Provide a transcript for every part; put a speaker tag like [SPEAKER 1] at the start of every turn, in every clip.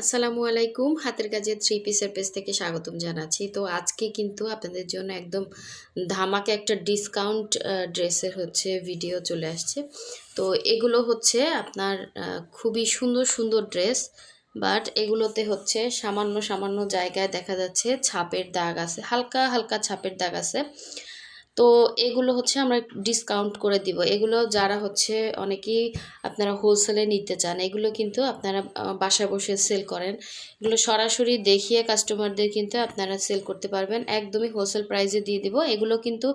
[SPEAKER 1] আসসালামু আলাইকুম। হাতের কাজে থ্রি পিসের পেজ থেকে স্বাগতম জানাচ্ছি। তো আজকে কিন্তু আপনাদের জন্য একদম ধামাকে একটা ডিসকাউন্ট ড্রেসের হচ্ছে ভিডিও চলে আসছে। তো এগুলো হচ্ছে আপনার খুবই সুন্দর সুন্দর ড্রেস বাট এগুলোতে হচ্ছে সামান্য সামান্য জায়গায় দেখা যাচ্ছে ছাপের দাগ আছে। হালকা হালকা ছাপের দাগ আছে। তো এগুলো হচ্ছে আমরা ডিসকাউন্ট করে দিব। এগুলো যারা হচ্ছে অনেকেই আপনারা হোলসেলে নিতে চান, এগুলো কিন্তু আপনারা বাসায় বসে সেল করেন। এগুলো সরাসরি দেখিয়ে কাস্টমারদের কিন্তু আপনারা সেল করতে পারবেন। একদমই হোলসেল প্রাইসে দিয়ে দিব। এগুলো কিন্তু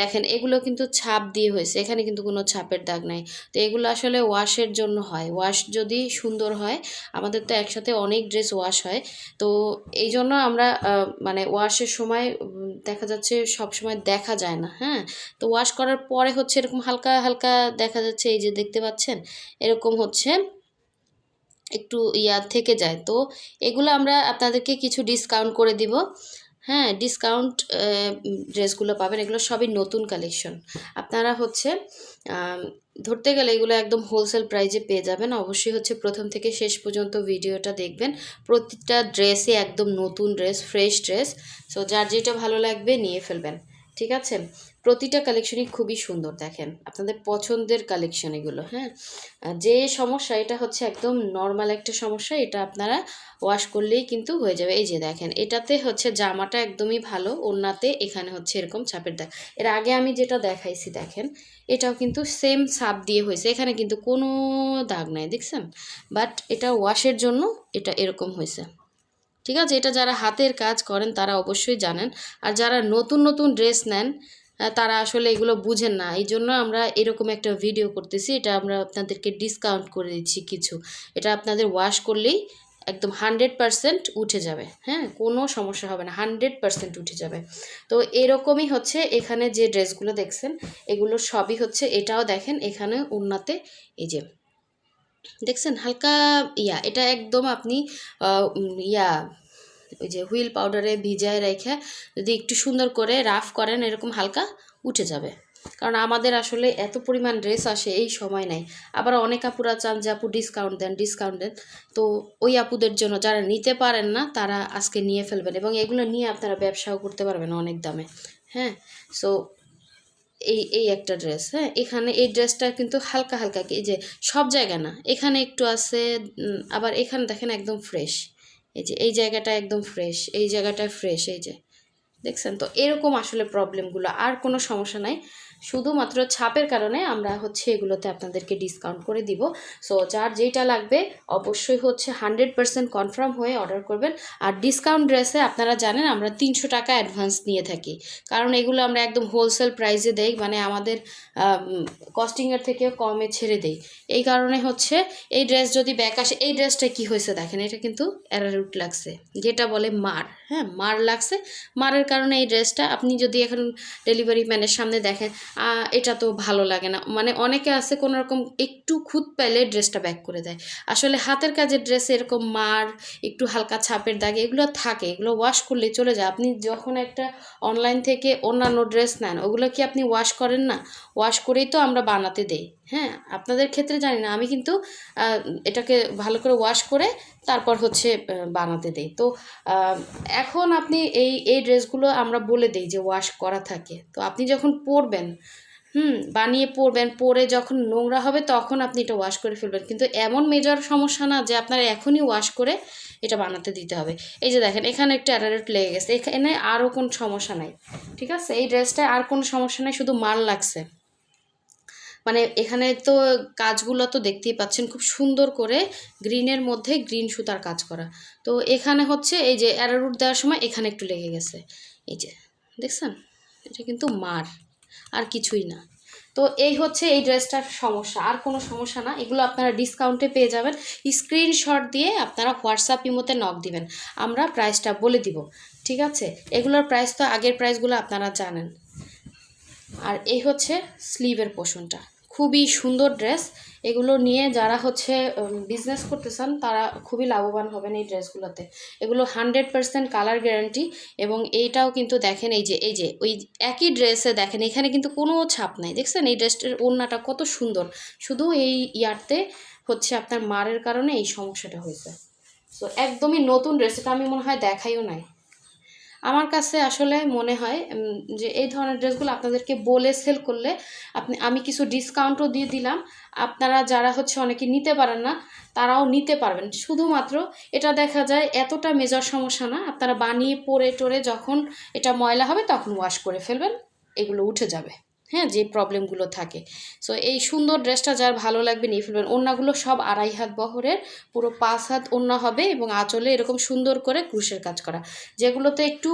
[SPEAKER 1] দেখেন, এগুলো কিন্তু ছাপ দিয়ে হয়েছে। এখানে কিন্তু কোনো ছাপের দাগ নাই। তো এগুলো আসলে ওয়াশের জন্য হয়। ওয়াশ যদি সুন্দর হয়, আমাদের তো একসাথে অনেক ড্রেস ওয়াশ হয়। তো এই জন্য আমরা মানে ওয়াশের সময় দেখা যাচ্ছে সব সময় দেখা যায় না হ্যাঁ? তো ওয়াশ করার পরে হচ্ছে এরকম হালকা হালকা দেখা যাচ্ছে এই যে দেখতে পাচ্ছেন? এরকম হচ্ছে একটু ইয়া থেকে যায়। তো এগুলো আমরা আপনাদেরকে কিছু ডিসকাউন্ট করে দিব। হ্যাঁ ডিসকাউন্ট ড্রেসগুলো পাবেন। এগুলো সবই নতুন কালেকশন আপনারা হচ্ছে ধরতে গেলে এগুলো একদম হোলসেল প্রাইজে পেয়ে যাবেন। অবশ্যই হচ্ছে প্রথম থেকে শেষ পর্যন্ত ভিডিওটা দেখবেন। প্রতিটা ড্রেসই একদম নতুন ড্রেস ফ্রেশ ড্রেস সো যার যেটা ভালো লাগবে নিয়ে ফেলবেন। ঠিক আছে? প্রতিটা কালেকশনই খুবই সুন্দর, দেখেন। আপনাদের পছন্দের কালেকশন এগুলো হ্যাঁ? যে সমস্যা, এটা হচ্ছে একদম নর্মাল একটা সমস্যা, এটা আপনারা ওয়াশ করলেই কিন্তু হয়ে যাবে। এই যে দেখেন, এটাতে হচ্ছে জামাটা একদমই ভালো, ওড়নাতে এখানে হচ্ছে এরকম ছাপের দাগ। এর আগে আমি যেটা দেখাইছি, দেখেন, এটাও কিন্তু সেম ছাপ দিয়ে হয়েছে। এখানে কিন্তু কোনো দাগ নাই, দেখছেন? বাট এটা ওয়াশের জন্য এটা এরকম হয়েছে। ঠিক আছে? এটা যারা হাতের কাজ করেন, তারা অবশ্যই জানেন। আর যারা নতুন নতুন ড্রেস নেন তারা আসলে এগুলো বুঝেন না। এই জন্য আমরা এরকম একটা ভিডিও করতেছি। এটা আমরা আপনাদেরকে ডিসকাউন্ট করে দিচ্ছি কিছু। এটা আপনাদের ওয়াশ করলেই একদম হান্ড্রেড পারসেন্ট উঠে যাবে। হ্যাঁ? কোনো সমস্যা হবে না। হান্ড্রেড পারসেন্ট উঠে যাবে। তো এরকমই হচ্ছে এখানে যে ড্রেসগুলো দেখছেন, এগুলো সবই হচ্ছে এটাও দেখেন এখানে উন্নাতে। এই যে, দেখছেন? হালকা ইয়া। এটা একদম আপনি ইয়া ওই যে হুইল পাউডারে ভিজায় রেখে যদি একটু সুন্দর করে রাফ করেন, এরকম হালকা উঠে যাবে। কারণ আমাদের আসলে এত পরিমাণ ড্রেস আসে এই সময় নাই। আবার অনেক আপুরা চান যে, আপু ডিসকাউন্ট দেন ডিসকাউন্ট দেন। তো ওই আপুদের জন্য যারা নিতে পারেন না, তারা আজকে নিয়ে ফেলবেন এবং এগুলো নিয়ে আপনারা ব্যবসাও করতে পারবেন অনেক দামে। হ্যাঁ? সো এই এই একটা ড্রেস হ্যাঁ? এখানে এই ড্রেসটা কিন্তু হালকা হালকা, এই যে সব জায়গা না। এখানে একটু আছে আবার এখানে দেখেন একদম ফ্রেশ এই যে, এই জায়গাটা একদম ফ্রেশ এই জায়গাটা ফ্রেশ এই যে। দেখছেন তো? এরকম আসলে প্রবলেমগুলো আর কোনো সমস্যা নাই। শুধুমাত্র ছাপের কারণে আমরা হচ্ছে এগুলোতে আপনাদেরকে ডিসকাউন্ট করে দিব। সো যার যেটা লাগবে, অবশ্যই হচ্ছে হান্ড্রেড পার্সেন্ট কনফার্ম হয়ে অর্ডার করবেন। আর ডিসকাউন্ট ড্রেসে আপনারা জানেন, আমরা তিনশো টাকা অ্যাডভান্স নিয়ে থাকি। কারণ এগুলো আমরা একদম হোলসেল প্রাইসে দেই মানে আমাদের কস্টিংয়ের থেকেও কমে ছেড়ে দেই। এই কারণে হচ্ছে এই ড্রেস যদি ব্যাক আসে, এই ড্রেসটা কি হয়েছে দেখেন, এটা কিন্তু অ্যারারুট লাগছে, যেটা বলে মার। হ্যাঁ মার লাগছে। মারের কারণে এই ড্রেসটা আপনি যদি এখন ডেলিভারি ম্যানের সামনে দেখেন এটা তো ভালো লাগে না। মানে অনেকে আছে কোনো রকম একটু খুঁত পেলে ড্রেসটা ব্যাক করে দেয়। আসলে হাতের কাজের ড্রেসে এরকম মার, একটু হালকা ছাপের দাগ, এগুলো থাকে। এগুলো ওয়াশ করলে চলে যায়। আপনি যখন একটা অনলাইন থেকে অন্যান্য ড্রেস নেন, ওগুলো কি আপনি ওয়াশ করেন না? ওয়াশ করেই তো আমরা বানাতে দেই। হ্যাঁ আপনাদের ক্ষেত্রে জানি না। আমি কিন্তু এটাকে ভালো করে ওয়াশ করে তারপর হচ্ছে বানাতে দেই। তো এখন আপনি এই এই ড্রেসগুলো আমরা বলে দিই যে ওয়াশ করা থাকে। তো আপনি যখন পরবেন, হুম, বানিয়ে পরবেন, পরে যখন নোংরা হবে তখন আপনি এটা ওয়াশ করে ফেলবেন। কিন্তু এমন মেজর সমস্যা না যে আপনার এখনই ওয়াশ করে এটা বানাতে দিতে হবে। এই যে দেখেন, এখানে একটা অ্যারারেট লেগে গেছে। এখানে আরও কোনো সমস্যা নাই, ঠিক আছে? এই ড্রেসটায় আর কোনো সমস্যা নাই, শুধু মাল লাগছে। মানে এখানে তো কাজগুলো তো দেখতেই পাচ্ছেন, খুব সুন্দর করে গ্রিনের মধ্যে গ্রিন সুতার কাজ করা। তো এখানে হচ্ছে এই যে অ্যারারুট দেওয়ার সময় এখানে একটু লেগে গেছে। এই যে, দেখছেন? এটা কিন্তু মার, আর কিছুই না। তো এই হচ্ছে এই ড্রেসটার সমস্যা, আর কোনো সমস্যা না। এগুলো আপনারা ডিসকাউন্টে পেয়ে যাবেন। স্ক্রিনশট দিয়ে আপনারা হোয়াটসঅ্যাপ ইমোতে নক দিবেন। আমরা প্রাইসটা বলে দিব, ঠিক আছে? এগুলোর প্রাইস তো আগের প্রাইসগুলো আপনারা জানেন। আর এই হচ্ছে স্লিভের পোষণটা। খুবই সুন্দর ড্রেস এগুলো নিয়ে যারা হচ্ছে বিজনেস করতে চান, তারা খুবই লাভবান হবেন এই ড্রেসগুলোতে এগুলো হান্ড্রেড পার্সেন্ট কালার গ্যারান্টি এবং এইটাও কিন্তু দেখেন, এই যে এই যে, ওই একই ড্রেসে দেখেন, এখানে কিন্তু কোনো ছাপ নাই। দেখছেন? এই ড্রেসটার ওড়নাটা কত সুন্দর। শুধু এই ইয়ারতে হচ্ছে আপনার মারের কারণে এই সমস্যাটা হয়েছে। সো একদমই নতুন ড্রেস এটা আমি মনে হয় দেখাইও নাই। আমার কাছে আসলে মনে হয় যে এই ধরনের ড্রেসগুলো আপনাদেরকে বলে সেল করলে আপনি, আমি কিছু ডিসকাউন্টও দিয়ে দিলাম। আপনারা যারা হচ্ছে অনেকে নিতে পারেন না, তারাও নিতে পারবেন। শুধুমাত্র এটা দেখা যায় এতটা মেজর সমস্যা না, আপনারা বানিয়ে পরে টোরে যখন এটা ময়লা হবে তখন ওয়াশ করে ফেলবেন, এগুলো উঠে যাবে। হ্যাঁ যে প্রবলেমগুলো থাকে। সো এই সুন্দর ড্রেসটা যার ভালো লাগবে নিয়ে ফেলবেন। ওড়নাগুলো সব আড়াই হাত বহরের, পুরো পাঁচ হাত ওড়না হবে এবং আঁচলে এরকম সুন্দর করে ক্রুশের কাজ করা। যেগুলোতে একটু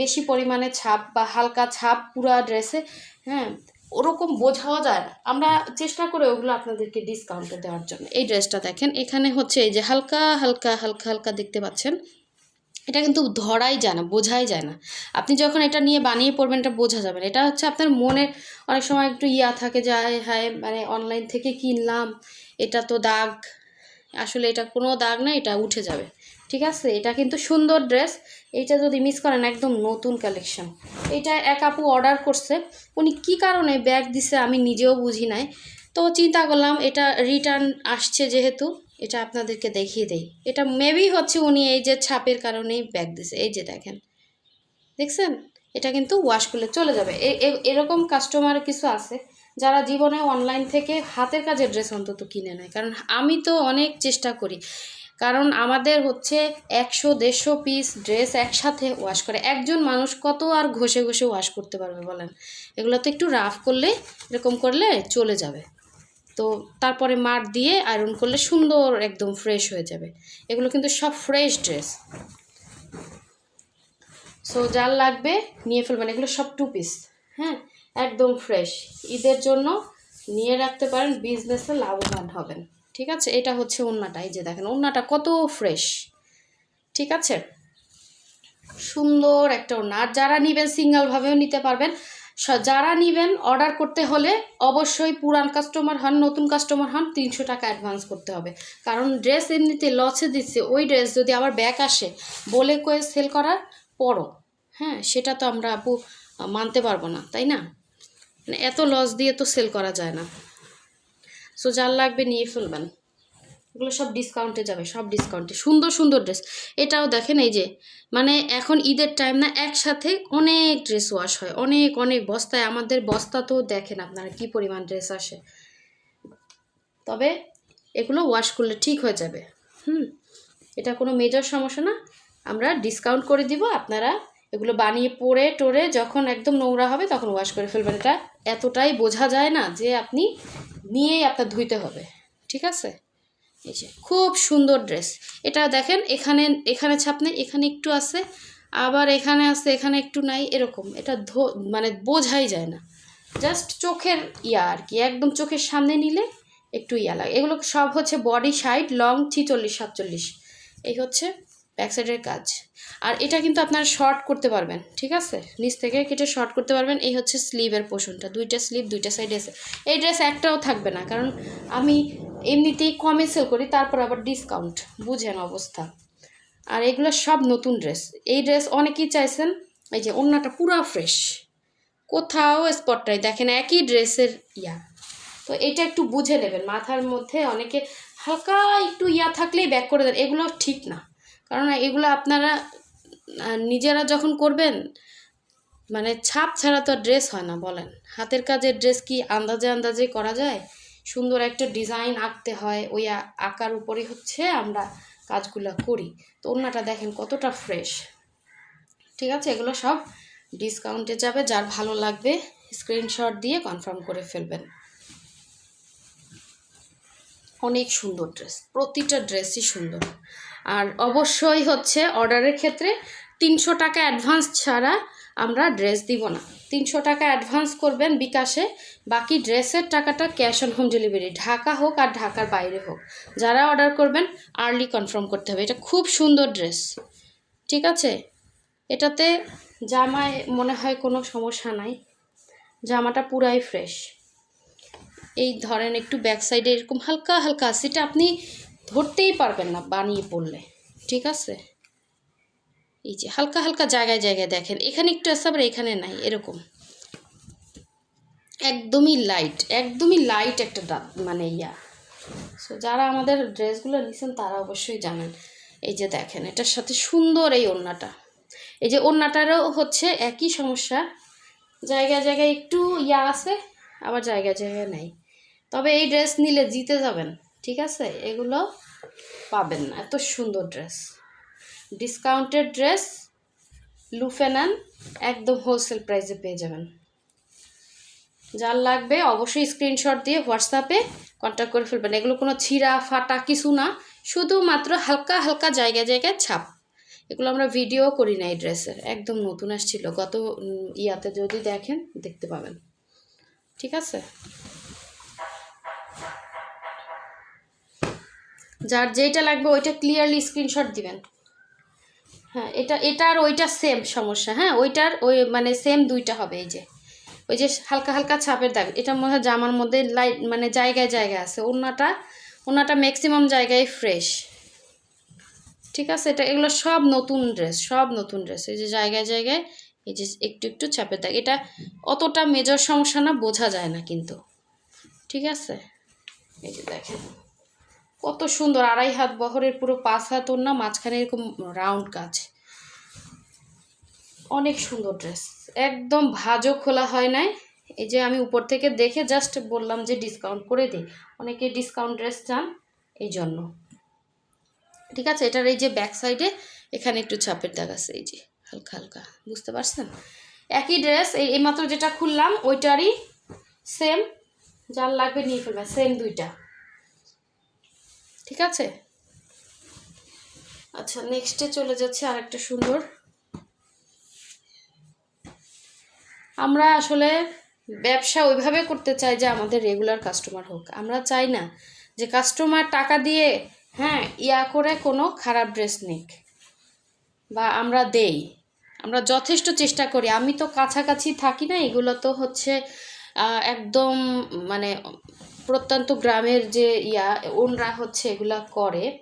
[SPEAKER 1] বেশি পরিমাণে ছাপ বা হালকা ছাপ পুরা ড্রেসে হ্যাঁ ওরকম বোঝাও যায় না। আমরা চেষ্টা করে ওগুলো আপনাদেরকে ডিসকাউন্টে দেওয়ার জন্য। এই ড্রেসটা দেখেন, এখানে হচ্ছে এই যে হালকা হালকা হালকা হালকা দেখতে পাচ্ছেন। এটা কিন্তু ধরাই যায় না, বোঝাই যায় না। আপনি যখন এটা নিয়ে বানিয়ে পড়বেন, এটা বোঝা যাবে না। এটা হচ্ছে আপনার মনের, অনেক সময় একটু ইয়া থাকে যে হায় মানে অনলাইন থেকে কিনলাম, এটা তো দাগ। আসলে এটা কোনো দাগ না, এটা উঠে যাবে। ঠিক আছে? এটা কিন্তু সুন্দর ড্রেস এইটা যদি মিস করেন, একদম নতুন কালেকশন এটা এক আপু অর্ডার করছে। উনি কি কারণে ব্যাগ দিছে আমি নিজেও বুঝি নাই। তো চিন্তা করলাম, এটা রিটার্ন আসছে যেহেতু। এটা আপনাদেরকে দেখিয়ে দেই। এটা মেবি হচ্ছে উনি এই যে ছাপের কারণেই ব্যাগ দিছে। এই যে দেখেন। দেখছেন? এটা কিন্তু ওয়াশ করলে চলে যাবে। এরকম কাস্টমার কিছু আছে যারা জীবনে অনলাইন থেকে হাতের কাজের ড্রেস অন্তত কিনে নেয়। কারণ আমি তো অনেক চেষ্টা করি। কারণ আমাদের হচ্ছে একশো, দেড়শো পিস ড্রেস একসাথে ওয়াশ করে। একজন মানুষ কত আর ঘষে ঘষে ওয়াশ করতে পারবে বলেন? এগুলো তো একটু রাফ করলে, এরকম করলে চলে যাবে। তো তারপরে মার দিয়ে আয়রন করলে সুন্দর একদম ফ্রেশ হয়ে যাবে। এগুলো কিন্তু সব ফ্রেশ ড্রেস সো যার লাগবে নিয়ে ফেলবেন। এগুলো সব টু পিস হ্যাঁ? একদম ফ্রেশ ঈদের জন্য নিয়ে রাখতে পারেন বিজনেসে লাভবান হবেন। ঠিক আছে? এটা হচ্ছে ওন্নাটা। এই যে দেখেন, ওন্নাটা কত ফ্রেশ ঠিক আছে? সুন্দর একটা ওড়না আর যারা নেবেন সিঙ্গেলভাবেও নিতে পারবেন। যারা নেবেন অর্ডার করতে হলে অবশ্যই পুরান কাস্টমার হন, নতুন কাস্টমার হন, তিনশো টাকা অ্যাডভান্স করতে হবে। কারণ ড্রেস এমনিতে লসে দিচ্ছে, ওই ড্রেস যদি আবার ব্যাক আসে, বলে কয়ে সেল করার পরও হ্যাঁ সেটা তো আমরা আপু মানতে পারব না, তাই না? মানে এত লস দিয়ে তো সেল করা যায় না। সো যার লাগবে নিয়ে ফেলবেন। এগুলো সব ডিসকাউন্টে যাবে, সব ডিসকাউন্টে সুন্দর সুন্দর ড্রেস এটাও দেখেন এই যে মানে এখন ঈদের টাইম না, একসাথে অনেক ড্রেস ওয়াশ হয়, অনেক অনেক বস্তায়। আমাদের বস্তা তো দেখেন আপনারা কি পরিমাণ ড্রেস আসে। তবে এগুলো ওয়াশ করলে ঠিক হয়ে যাবে। হুম, এটা কোনো মেজর সমস্যা না। আমরা ডিসকাউন্ট করে দিব, আপনারা এগুলো বানিয়ে পরে টোরে যখন একদম নোংরা হবে তখন ওয়াশ করে ফেলবেন। এটা এতটাই বোঝা যায় না যে আপনি নিয়েই আপনার ধুইতে হবে। ঠিক আছে? এই যে, খুব সুন্দর ড্রেস এটা দেখেন, এখানে এখানে ছাপ নেই, এখানে একটু আছে, আবার এখানে আছে, এখানে একটু নাই, এরকম। এটা ধো মানে বোঝাই যায় না। জাস্ট চোখের ইয়া আর কি, একদম চোখের সামনে নিলে একটু ইয়া লাগে। এগুলো সব হচ্ছে বডি সাইড লং ছিচল্লিশ সাতচল্লিশ। এই হচ্ছে ব্যাক সাইডের কাজ। আর এটা কিন্তু আপনারা শর্ট করতে পারবেন, ঠিক আছে? নিচ থেকে কেটে শর্ট করতে পারবেন। এই হচ্ছে স্লিভের পোষণটা দুইটা স্লিভ দুইটা সাইডে আছে। এই ড্রেস একটাও থাকবে না, কারণ আমি এমনিতেই কমে সেল করি, তারপর আবার ডিসকাউন্ট বুঝেন অবস্থা। আর এগুলো সব নতুন ড্রেস এই ড্রেস অনেকেই চাইছেন, এই যে অন্যটা পুরো ফ্রেশ কোথাও স্পট নাই। দেখেন একই ড্রেসের ইয়া। তো এটা একটু বুঝে নেবেন। মাথার মধ্যে অনেকে হালকা একটু ইয়া থাকলেই ব্যাক করে দেন। এগুলো ঠিক না। কারণ এগুলো আপনারা নিজেরা যখন করবেন মানে ছাপ ছাড়া তো ড্রেস হয় না বলেন। হাতের কাজের ড্রেস কি আন্দাজে আন্দাজে করা যায়? সুন্দর একটা ডিজাইন আঁকতে হয়, ওই আঁকার উপরে হচ্ছে আমরা কাজগুলো করি। তো ওনাটা দেখেন কতটা ফ্রেশ ঠিক আছে, এগুলো সব ডিসকাউন্টে যাবে, যার ভালো লাগবে স্ক্রিনশট দিয়ে কনফার্ম করে ফেলবেন। অনেক সুন্দর ড্রেস প্রতিটা ড্রেসই সুন্দর। আর অবশ্যই হচ্ছে অর্ডারের ক্ষেত্রে তিনশো টাকা অ্যাডভান্স ছাড়া আমরা ড্রেস দিব না। তিনশো টাকা অ্যাডভান্স করবেন বিকাশে, বাকি ড্রেসের টাকাটা cash on home delivery, Dhaka হোক আর ঢাকার বাইরে হোক। যারা অর্ডার করবেন, আর্লি কনফার্ম করতে হবে। এটা খুব সুন্দর ড্রেস, ঠিক আছে? এটাতে জামায় মনে হয় কোনো সমস্যা নাই। জামাটা পুরাই ফ্রেশ। এই ধরেন একটু ব্যাক সাইডে এরকম হালকা হালকা সেটা আপনি ধরতেই পারবেন না বানিয়ে পড়লে। ঠিক আছে? এই যে হালকা হালকা জায়গায় জায়গায় দেখেন। এখানে একটু আছে, আবার এখানে নাই, এরকম। একদমই লাইট একদমই লাইট একটা মানে ইয়া। সো যারা আমাদের ড্রেসগুলো নিছেন, তারা অবশ্যই জানেন। এই যে দেখেন, এটার সাথে সুন্দর এই ওড়নাটা। এই যে ওড়নাটারও হচ্ছে একই সমস্যা। জায়গায় জায়গায় একটু ইয়া আছে, আবার জায়গায় জায়গায় নেই। তবে এই ড্রেস নিলে জিতে যাবেন। ঠিক আছে? এগুলো পাবেন না। এত সুন্দর ড্রেস ডিসকাউন্টেড ড্রেস লুফে নেন একদম হোলসেল প্রাইসে পেয়ে যাবেন। যার লাগবে অবশ্যই স্ক্রিনশট দিয়ে হোয়াটসঅ্যাপে কন্ট্যাক্ট করে ফেলবেন। এগুলো কোনো ছিঁড়া, ফাটা কিছু না। শুধুমাত্র হালকা হালকা জায়গায় জায়গায় ছাপ। এগুলো আমরা ভিডিও করি না এই ড্রেসের একদম নতুন আসছিল। গত ইয়াতে যদি দেখেন, দেখতে পাবেন। ঠিক আছে? যার যেটা লাগবে ওইটা ক্লিয়ারলি স্ক্রিনশট দিবেন। হ্যাঁ এটা এটা আর ওইটা সেম সমস্যা হ্যাঁ? ওইটার ওই মানে সেম দুইটা হবে এই যে। ওই যে হালকা হালকা ছাপের দাগ এটার মধ্যে জামার মধ্যে লাইট মানে জায়গায় জায়গায় আছে। ওনাটা ওনাটা ম্যাক্সিমাম জায়গায় ফ্রেশ ঠিক আছে? এটা, এগুলো সব নতুন ড্রেস সব নতুন ড্রেস এই যে জায়গায় জায়গায়, এই যে একটু একটু ছাপের দাগ। এটা অতটা মেজর সমস্যা না, বোঝা যায় না কিন্তু। ঠিক আছে? এই যে দেখেন। কত সুন্দর, আড়াই হাত বহরের পুরো পাঁচ হাত ওর না মাঝখানে এরকম রাউন্ড কাজ। অনেক সুন্দর ড্রেস একদম ভাজও খোলা হয় নাই। এই যে আমি উপর থেকে দেখে জাস্ট বললাম যে ডিসকাউন্ট করে দিই অনেকে ডিসকাউন্ট ড্রেস চান এই জন্য। ঠিক আছে, এটার এই যে ব্যাক সাইডে এখানে একটু ছাপের দাগ আছে, এই যে হালকা হালকা, বুঝতে পারছেন? একই ড্রেস এই এইমাত্র যেটা খুললাম, ওইটারই সেম যার লাগবে নিয়ে ফেলবেন সেম দুইটা। ঠিক আছে? আচ্ছা নেক্সটে চলে যাচ্ছে আরেকটা সুন্দর। আমরা আসলে ব্যবসা ওইভাবে করতে চাই যে আমাদের রেগুলার কাস্টমার হোক। আমরা চাই না যে কাস্টমার টাকা দিয়ে হ্যাঁ ইয়া করে কোনো খারাপ ড্রেস নিক বা আমরা দেই। আমরা যথেষ্ট চেষ্টা করি। আমি তো কাছাকাছি থাকি না, এগুলো তো হচ্ছে একদম মানে প্রত্যন্ত গ্রামের যে ইয়া, ওনরা হচ্ছে এগুলা করে।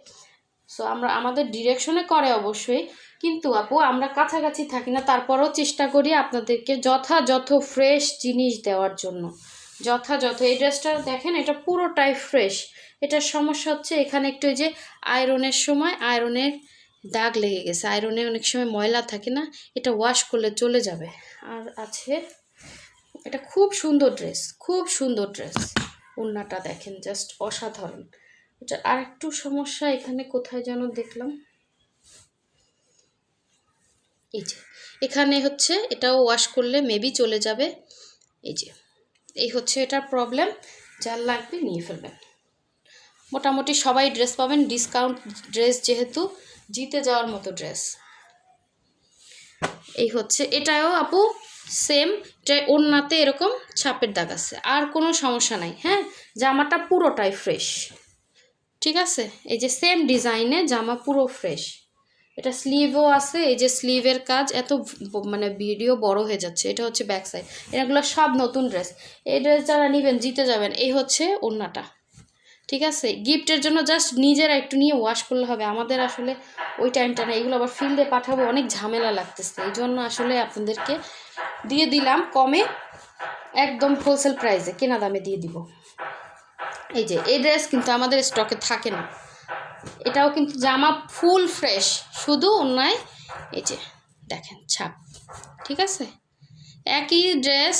[SPEAKER 1] সো আমরা, আমাদের ডিরেকশনে করে অবশ্যই। কিন্তু আপু, আমরা কাছাকাছি থাকি না, তারপরেও চেষ্টা করি আপনাদেরকে যথাযথ ফ্রেশ জিনিস দেওয়ার জন্য। যথাযথ, এই ড্রেসটা দেখেন, এটা পুরোটাই ফ্রেশ এটার সমস্যা হচ্ছে, এখানে একটু যে আয়রনের সময় আয়রনের দাগ লেগে গেছে। আয়রনে অনেক সময় ময়লা থাকে না, এটা ওয়াশ করলে চলে যাবে। আর আছে, এটা খুব সুন্দর ড্রেস খুব সুন্দর ড্রেস ওড়নাটা দেখেন জাস্ট অসাধারণ। এটা আর একটু সমস্যা এখানে কোথায় যেন দেখলাম? এই যে, এখানে হচ্ছে এটাও ওয়াশ করলে মেবি চলে যাবে। এই যে, এই হচ্ছে এটার প্রবলেম যার লাগবে নিয়ে ফেলবেন। মোটামুটি সবাই ড্রেস পাবেন ডিসকাউন্ট ড্রেস যেহেতু, জিতে যাওয়ার মতো ড্রেস এই হচ্ছে, এটাও আপু সেম ওড়নাতে এরকম ছাপের দাগ আছে। আর কোনো সমস্যা নাই হ্যাঁ? জামাটা পুরোটাই ফ্রেশ ঠিক আছে? এই যে সেম ডিজাইনে জামা পুরো ফ্রেশ এটা স্লিভও আছে, এই যে স্লিভের কাজ এত মানে ভিডিও বড় হয়ে যাচ্ছে। এটা হচ্ছে ব্যাক সাইড এগুলো সব নতুন ড্রেস এই ড্রেস যারা নেবেন, জিতে যাবেন, এই হচ্ছে ওড়নাটা। ঠিক আছে? গিফটের জন্য জাস্ট নিজেরা একটু নিয়ে ওয়াশ করলে হবে। আমাদের আসলে ওই টাইমটা না এগুলো আবার ফিল্ডে পাঠাবো, অনেক ঝামেলা লাগতেছে। এই জন্য আসলে আপনাদেরকে দিয়ে দিলাম কমে একদম হোলসেল প্রাইসে কেনা দামে দিয়ে দিব। এই যে, এই ড্রেস কিন্তু আমাদের স্টকে থাকে না। এটাও কিন্তু জামা ফুল ফ্রেশ শুধু অন্যায়, এই যে, দেখেন ছাপ, ঠিক আছে? একই ড্রেস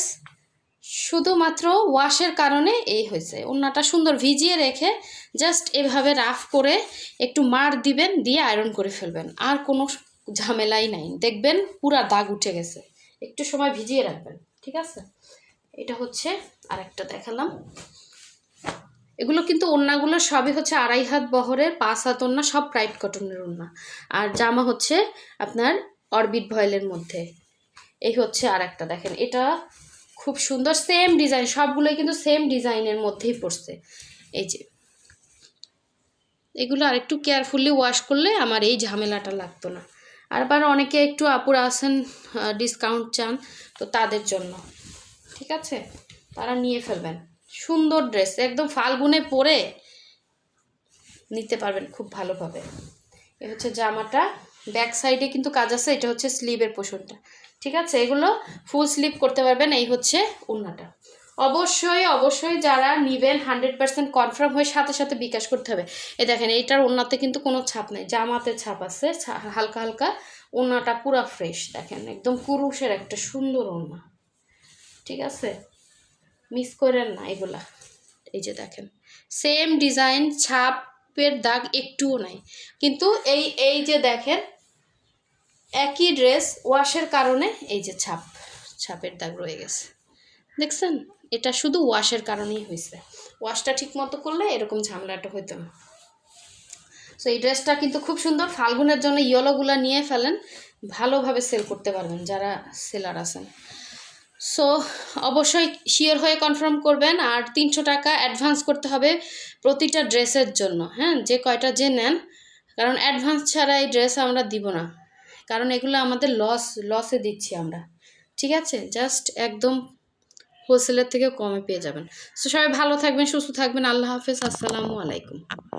[SPEAKER 1] শুধুমাত্র ওয়াশের কারণে এই হয়েছে। ওড়নাটা সুন্দর ভিজিয়ে রেখে জাস্ট এভাবে রাফ করে একটু মার দিবেন, দিয়ে আয়রন করে ফেলবেন। আর কোনো ঝামেলাই নাই। দেখবেন পুরা দাগ উঠে গেছে। একটু সময় ভিজিয়ে রাখবেন, ঠিক আছে? এটা হচ্ছে আরেকটা দেখালাম। এগুলো কিন্তু ওড়নাগুলো সবই হচ্ছে আড়াই হাত বহরের, পাঁচ হাত ওড়না সব প্রাইট কটনের ওড়না আর জামা হচ্ছে আপনার অরবিট ভয়েলের মধ্যে। এই হচ্ছে আর একটা দেখেন, এটা খুব সুন্দর সেম ডিজাইন সবগুলোই কিন্তু সেম ডিজাইনের মধ্যেই পড়ছে। এই যে, এগুলো আরেকটু কেয়ারফুলি ওয়াশ করলে আমার এই ঝামেলাটা লাগতো না। আর আবার অনেকে একটু আপুরা আছেন ডিসকাউন্ট চান, তো তাদের জন্য। ঠিক আছে? তারা নিয়ে ফেলবেন। সুন্দর ড্রেস একদম ফাল্গুনে পরে নিতে পারবেন খুব ভালোভাবে। এ হচ্ছে জামাটা। ব্যাক সাইডে কিন্তু কাজ আছে, এটা হচ্ছে স্লিভের পোষণটা। ঠিক আছে? এগুলো ফুল স্লিভ করতে পারবেন, এই হচ্ছে ওড়নাটা অবশ্যই অবশ্যই যারা নিবেন হান্ড্রেড পার্সেন্ট কনফার্ম হয়ে সাথে সাথে বিকাশ করতে হবে। এ দেখেন, এইটার ওনাতে কিন্তু কোনো ছাপ নেই জামাতে ছাপ আছে হালকা হালকা ওনাটা পুরা ফ্রেশ দেখেন, একদম কুরুশের একটা সুন্দর ওনা ঠিক আছে? মিস করেন না এগুলা। এই যে দেখেন সেম ডিজাইন ছাপের দাগ একটুও নাই। কিন্তু এই এই যে দেখেন, একই ড্রেস ওয়াশের কারণে এই যে ছাপ, ছাপের দাগ রয়ে গেছে। দেখছেন? এটা শুধু ওয়াশের কারণেই হয়েছে। ওয়াশটা ঠিক মতো করলে এরকম ঝামেলাটা হতো না। সো এই ড্রেসটা কিন্তু খুব সুন্দর। ফাল্গুনের জন্য ইয়েলোগুলো নিয়ে ফেলেন। ভালোভাবে সেল করতে পারবেন যারা সেলার আছেন। সো অবশ্যই শিওর হয়ে কনফার্ম করবেন। আর তিনশো টাকা অ্যাডভান্স করতে হবে প্রতিটা ড্রেসের জন্য। হ্যাঁ যে কয়টা যে নেন। কারণ অ্যাডভান্স ছাড়া এই ড্রেস আমরা দিব না। কারণ এগুলো আমাদের লস লসে দিচ্ছি আমরা। ঠিক আছে? জাস্ট একদম হোলসেলের থেকে কমে পেয়ে যাবেন। সো সবাই ভালো থাকবেন, সুস্থ থাকবেন। আল্লাহ হাফেজ। আসসালামু আলাইকুম।